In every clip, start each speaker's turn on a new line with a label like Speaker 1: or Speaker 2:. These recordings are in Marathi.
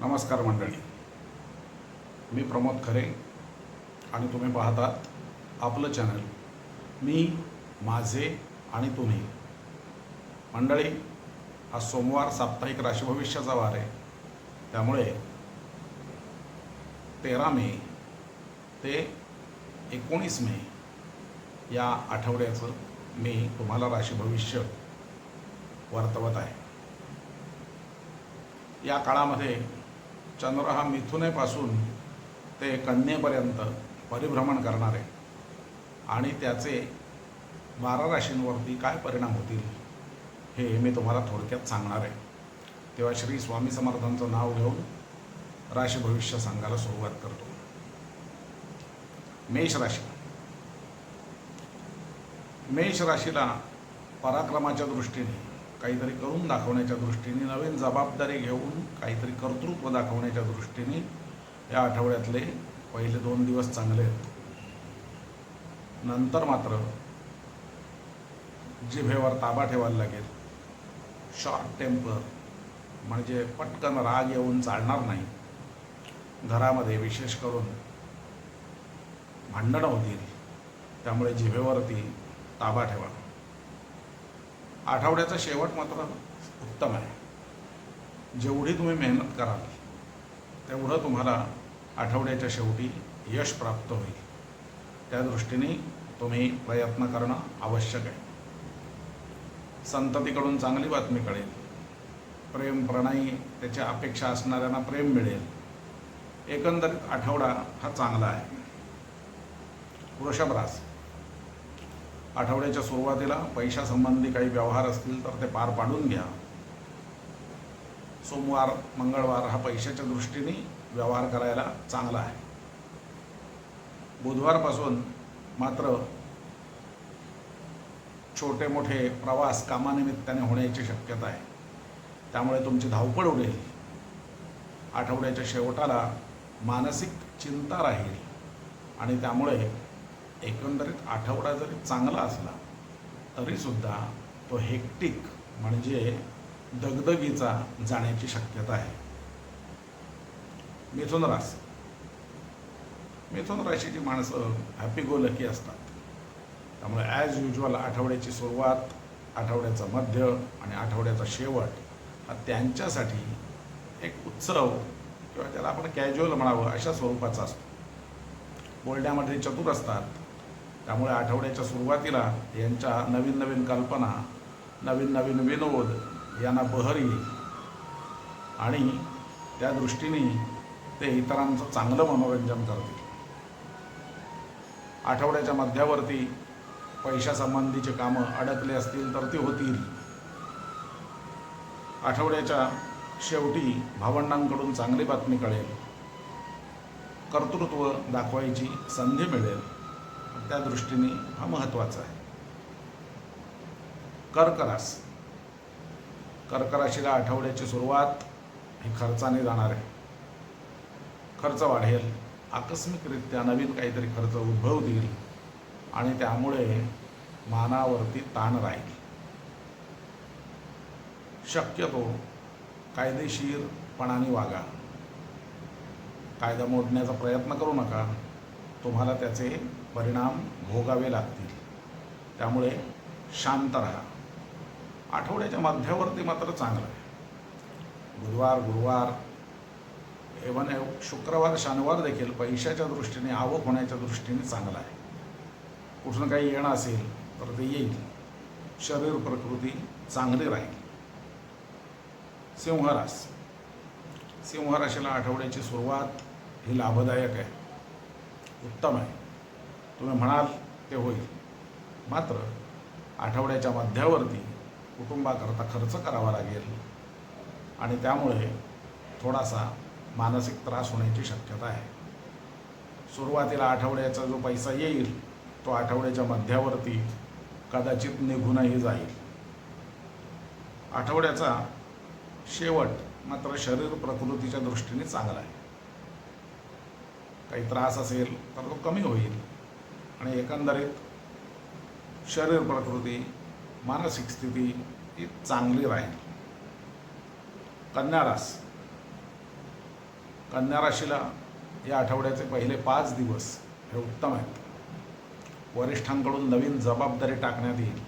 Speaker 1: नमस्कार मंडळी. मी प्रमोद खरे आणि तुम्ही पाहतात आपलं चॅनल मी माझे आणि तुम्ही. मंडळी आज सोमवार साप्ताहिक राशीभविष्याचा वार आहे. त्यामुळे तेरा मे ते एकोणीस मे या आठवड्याचं मी तुम्हाला राशीभविष्य वर्तवत आहे. या काळामध्ये चंद्र हा मिथुनेपासून ते कन्येपर्यंत परिभ्रमण करणार. आहे आणि त्याचे बारा राशींवरती काय परिणाम होतील हे मी तुम्हाला थोडक्यात सांगणार आहे. तेव्हा श्री स्वामी समर्थांचं नाव घेऊन राशी भविष्य सांगायला सुरुवात करतो. मेष राशी. मेष राशीला पराक्रमाच्या दृष्टीने काहीतरी करून दाखवण्याच्या दृष्टीने नवीन जबाबदारी घेऊन काहीतरी कर्तृत्व दाखवण्याच्या दृष्टीने या आठवड्यातले पहिले दोन दिवस चांगले आहेत. नंतर मात्र जिभेवर ताबा ठेवायला लागेल. शॉर्ट टेम्पर म्हणजे पटकन राग येऊन चालणार नाही. घरामध्ये विशेष करून भांडणं होतील त्यामुळे जिभेवरती ताबा ठेवा. आठवड्याचा शेवट मात्र उत्तम आहे. जेवढी तुम्ही मेहनत कराल तेवढं तुम्हाला आठवड्याच्या शेवटी यश प्राप्त होईल. त्या दृष्टीने तुम्ही प्रयत्न करणं आवश्यक आहे. संततीकडून चांगली बातमी कळेल. प्रेम प्रणयी त्याच्या अपेक्षा असणाऱ्यांना प्रेम मिळेल. एकंदरीत आठवडा हा चांगला आहे. वृषभ आठवड्याच्या सुरुवातीला पैशासंबंधी काही व्यवहार असतील तर ते पार पाडून घ्या. सोमवार मंगळवार हा पैशाच्या दृष्टीने व्यवहार करायला चांगला आहे. बुधवारपासून मात्र छोटे मोठे प्रवास कामानिमित्ताने होण्याची शक्यता आहे. त्यामुळे तुमची धावपळ उडेल. आठवड्याच्या शेवटाला मानसिक चिंता राहील आणि त्यामुळे एकंदरीत आठवडा जरी चांगला असला तरीसुद्धा तो हेक्टिक म्हणजे दगदगीचा जाण्याची शक्यता आहे. मिथुन रास मिथुन राशीची माणसं हॅपी गो लकी असतात. त्यामुळे ॲज युजल आठवड्याची सुरुवात आठवड्याचा मध्य आणि आठवड्याचा शेवट हा त्यांच्यासाठी एक उत्सव किंवा त्याला आपण कॅज्युअल म्हणावं अशा स्वरूपाचा असतो. बोलण्यामध्ये चतुर असतात त्यामुळे आठवड्याच्या सुरुवातीला यांच्या नवीन नवीन कल्पना नवीन नवीन विनोद यांना बहर. येईल आणि त्या दृष्टीने ते इतरांचं चांगलं मनोरंजन करतील. आठवड्याच्या मध्यावरती पैशासंबंधीचे कामं अडकले असतील तर ते होतील. आठवड्याच्या शेवटी भावंडांकडून चांगली बातमी कळेल. कर्तृत्व दाखवायची संधी मिळेल. त्या दृष्टीने हा महत्त्वाचा आहे. कर्करास. कर्कराशीला आठवड्याची सुरुवात ही खर्चाने जाणार आहे. खर्च वाढेल आकस्मिकरित्या नवीन काहीतरी खर्च उद्भवतील आणि त्यामुळे मानावरती ताण राहील. शक्यतो कायदेशीरपणाने वागा. कायदा मोडण्याचा प्रयत्न करू नका. तुम्हाला त्याचे परिणाम भोगावे लागतील. त्यामुळे शांत राहा. आठवड्याच्या मध्यावरती मात्र चांगलं आहे. बुधवार गुरुवार एवन शुक्रवार शनिवार देखील पैशाच्या दृष्टीने आवक होण्याच्या दृष्टीने चांगला आहे. कुठून काही येणं असेल तर ते येईल. शरीर प्रकृती चांगली राहील. सिंहरास सिंहराशीला आठवड्याची सुरुवात ही लाभदायक आहे. उत्तम आहे. तुम्ही म्हणाल ते होईल. मात्र आठवड्याच्या मध्यावरती कुटुंबाकरता खर्च करावा लागेल आणि त्यामुळे थोडासा मानसिक त्रास होण्याची शक्यता आहे. सुरुवातीला आठवड्याचा जो पैसा येईल तो आठवड्याच्या मध्यावरती कदाचित निघूनही जाईल. आठवड्याचा शेवट मात्र शरीर प्रकृतीच्या दृष्टीने चांगला आहे. काही त्रास असेल तर तो कमी होईल. आणि एकंदरीत शरीर प्रकृती मानसिक स्थिती ही चांगली राहील. कन्या रास कन्या राशीला या आठवड्याचे पहिले पाच दिवस हे उत्तम आहेत. वरिष्ठांकडून नवीन जबाबदारी टाकण्यात येईल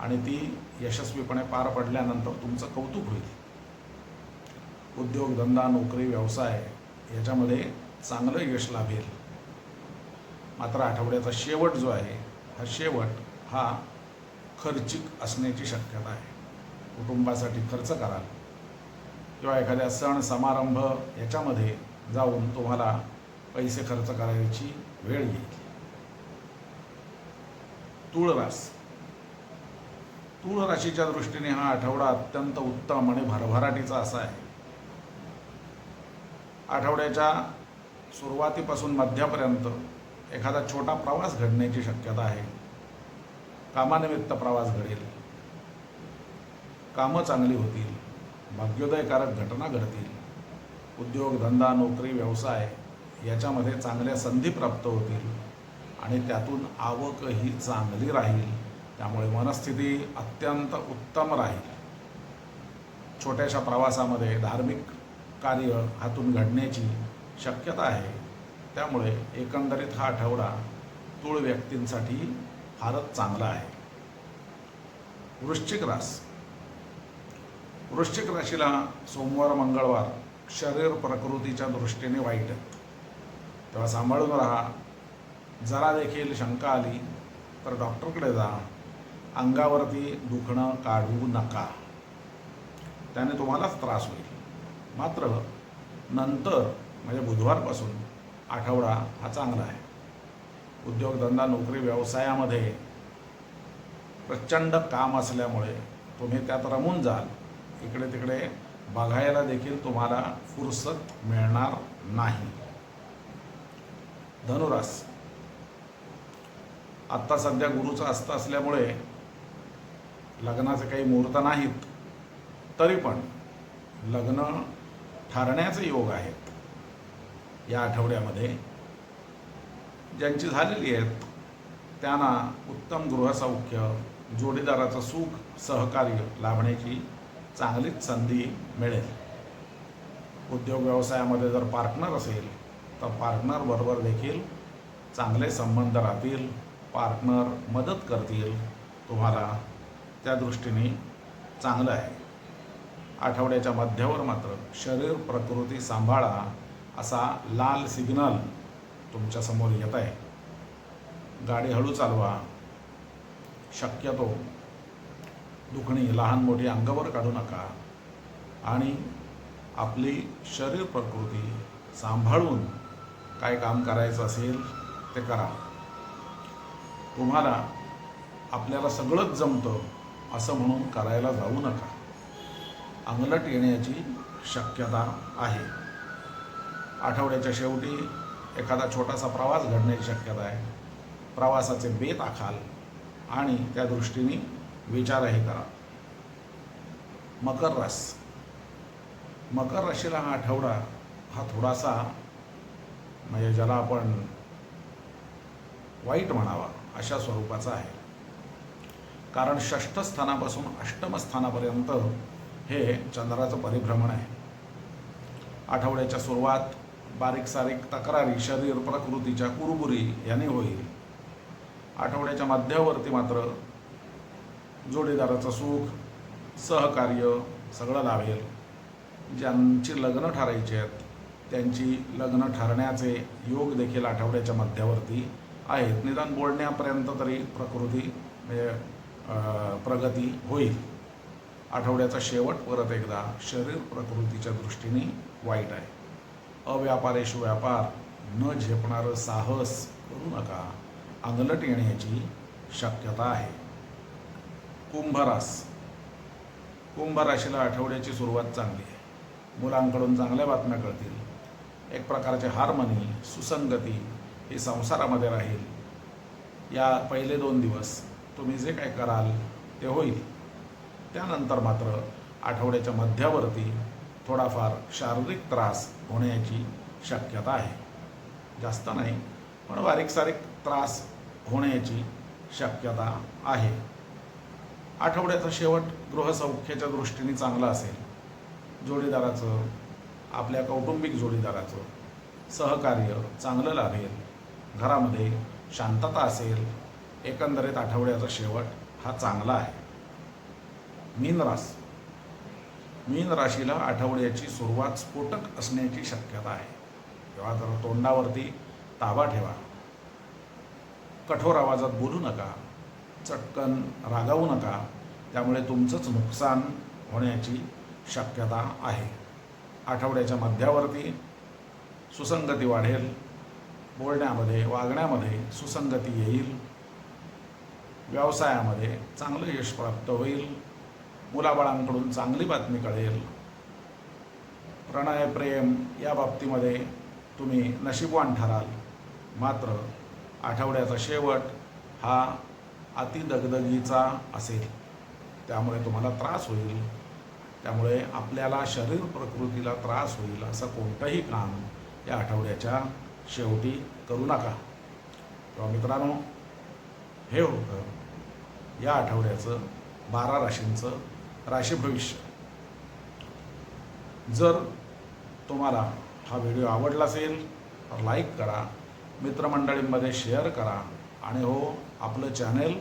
Speaker 1: आणि ती यशस्वीपणे पार पडल्यानंतर तुमचं कौतुक होईल. उद्योगधंदा नोकरी व्यवसाय याच्यामध्ये चांगलं यश लाभेल. मात्र आठवड्याचा शेवट जो आहे हा शेवट हा खर्चिक असण्याची शक्यता आहे. कुटुंबासाठी खर्च कराल किंवा एखाद्या सण समारंभ याच्यामध्ये जाऊन तुम्हाला पैसे खर्च करायची वेळ येईल. तुळरास. तूळ राशीच्या दृष्टीने हा आठवडा अत्यंत उत्तम आणि भरभराटीचा असा आहे. आठवड्याच्या सुरुवातीपासून मध्यापर्यंत एखादा छोटा प्रवास घडण्याची शक्यता आहे. कामानिमित्त प्रवास घडेल. कामं चांगली होतील. भाग्योदयकारक घटना घडतील. उद्योगधंदा नोकरी व्यवसाय याच्यामध्ये चांगल्या संधी प्राप्त होतील आणि त्यातून आवकही चांगली राहील. त्यामुळे मनस्थिती अत्यंत उत्तम राहील. छोट्याशा प्रवासामध्ये धार्मिक कार्य हातून घडण्याची शक्यता आहे. त्यामुळे एकंदरीत हा आठवडा तूळ व्यक्तींसाठी फारच चांगला आहे. वृश्चिक रास. वृश्चिक राशीला सोमवार मंगळवार शरीर प्रकृतीच्या दृष्टीने वाईट आहेत तेव्हा सांभाळून राहा. जरा देखील शंका आली तर डॉक्टरकडे जा. अंगावरती दुखणं काढू नका. त्याने तुम्हालाच त्रास होईल. मात्र नंतर म्हणजे बुधवारपासून आठवडा हा चांगला आहे. उद्योगधंदा नोकरी व्यवसायामध्ये प्रचंड काम असल्यामुळे तुम्ही त्यात रमून जाल. इकडे तिकडे बघायला देखील तुम्हाला फुरसत मिळणार नाही. धनुरास आत्ता सध्या गुरुचं अस्त असल्यामुळे लग्नाचे काही मुहूर्त नाहीत तरी पण लग्न ठरण्याचे योग आहेत. या आठवड्यामध्ये ज्यांची झालेली आहेत त्यांना उत्तम गृहसौख्य जोडीदाराचं सुख सहकार्य लाभण्याची चांगलीच संधी मिळेल. उद्योग व्यवसायामध्ये जर पार्टनर असेल तर पार्टनरबरोबर देखील चांगले संबंध राहतील पार्टनर मदत करतील. तुम्हाला त्या दृष्टीने चांगलं आहे. आठवड्याच्या मध्यावर मात्र शरीर प्रकृती सांभाळा. असा लाल सिग्नल तुमच्यासमोर येत आहे. गाडी हळू चालवा. शक्यतो दुखणी लहान मोठी अंगावर काढू नका आणि आपली शरीर प्रकृती सांभाळून काय काम करायचं असेल ते करा. तुम्हाला आपल्याला सगळंच जमतं असं म्हणून करायला जाऊ नका. अंगलट येण्याची शक्यता आहे. आठवड्याच्या शेवटी एखादा छोटासा प्रवास घडण्याची शक्यता आहे. प्रवासाचे बेत आखाल आणि त्या दृष्टीने विचारही करा. मकर रस. मकर राशीला हा आठवडा हा थोडासा म्हणजे ज्याला आपण वाईट म्हणावा अशा स्वरूपाचा आहे. कारण षष्ठ स्थानापासून अष्टम स्थानापर्यंत हे चंद्राचं परिभ्रमण आहे. आठवड्याच्या सुरुवात बारीक सारीक तक्रारी शरीर प्रकृतीच्या कुरबुरी याने होईल. आठवड्याच्या मध्यावरती मात्र जोडीदाराचं सुख सहकार्य सगळं लाभेल. ज्यांची लग्न ठरायची आहेत त्यांची लग्न ठरण्याचे योग देखील आठवड्याच्या मध्यावरती आहेत. निदान बोलण्यापर्यंत तरी प्रकृती म्हणजे प्रगती होईल. आठवड्याचा शेवट परत एकदा शरीर प्रकृतीच्या दृष्टीने वाईट आहे. अव्यापारेशु व्यापार न झेपणारं साहस करू नका. अंगलट येण्याची शक्यता आहे. कुंभरास. कुंभ राशीला आठवड्याची सुरुवात चांगली आहे. मुलांकडून चांगल्या बातम्या कळतील. एक प्रकारचे हार्मनी सुसंगती ही संसारामध्ये राहील. या पहिले दोन दिवस तुम्ही जे काय कराल ते होईल. त्यानंतर मात्र आठवड्याच्या मध्यावरती थोडाफार शारीरिक त्रास होण्याची शक्यता आहे. जास्त नाही पण बारीक सारीक त्रास होण्याची शक्यता आहे. आठवड्याचा शेवट गृहसौख्याच्या दृष्टीने चांगला असेल. जोडीदाराचं आपल्या कौटुंबिक जोडीदाराचं सहकार्य चांगलं लाभेल. घरामध्ये शांतता असेल. एकंदरीत आठवड्याचा शेवट हा चांगला आहे. मीन रास मीन राशीला आठवड्याची सुरुवात स्फोटक असण्याची शक्यता आहे. तेव्हा जरा तोंडावरती ताबा ठेवा. कठोर आवाजात बोलू नका. चटकन रागावू नका. त्यामुळे तुमचंच नुकसान होण्याची शक्यता आहे. आठवड्याच्या मध्यावरती सुसंगती वाढेल. बोलण्यामध्ये वागण्यामध्ये सुसंगती येईल. व्यवसायामध्ये चांगलं यश प्राप्त होईल. मुलाबाळांकडून चांगली बातमी कळेल. प्रणय प्रेम या बाबतीमध्ये तुम्ही नशीबवान ठराल. मात्र आठवड्याचा शेवट हा अतिदगदगीचा असेल. त्यामुळे तुम्हाला त्रास होईल. त्यामुळे आपल्याला शरीर प्रकृतीला त्रास होईल असं कोणतंही काम या आठवड्याच्या शेवटी करू नका. तेव्हा मित्रांनो हे होतं या आठवड्याचं बारा राशींचं राशी भविष्य. जर तुम्हाला हा व्हिडिओ आवडला असेल तर लाईक करा मित्रमंडळींमध्ये शेअर करा आणि हो आपलं चॅनेल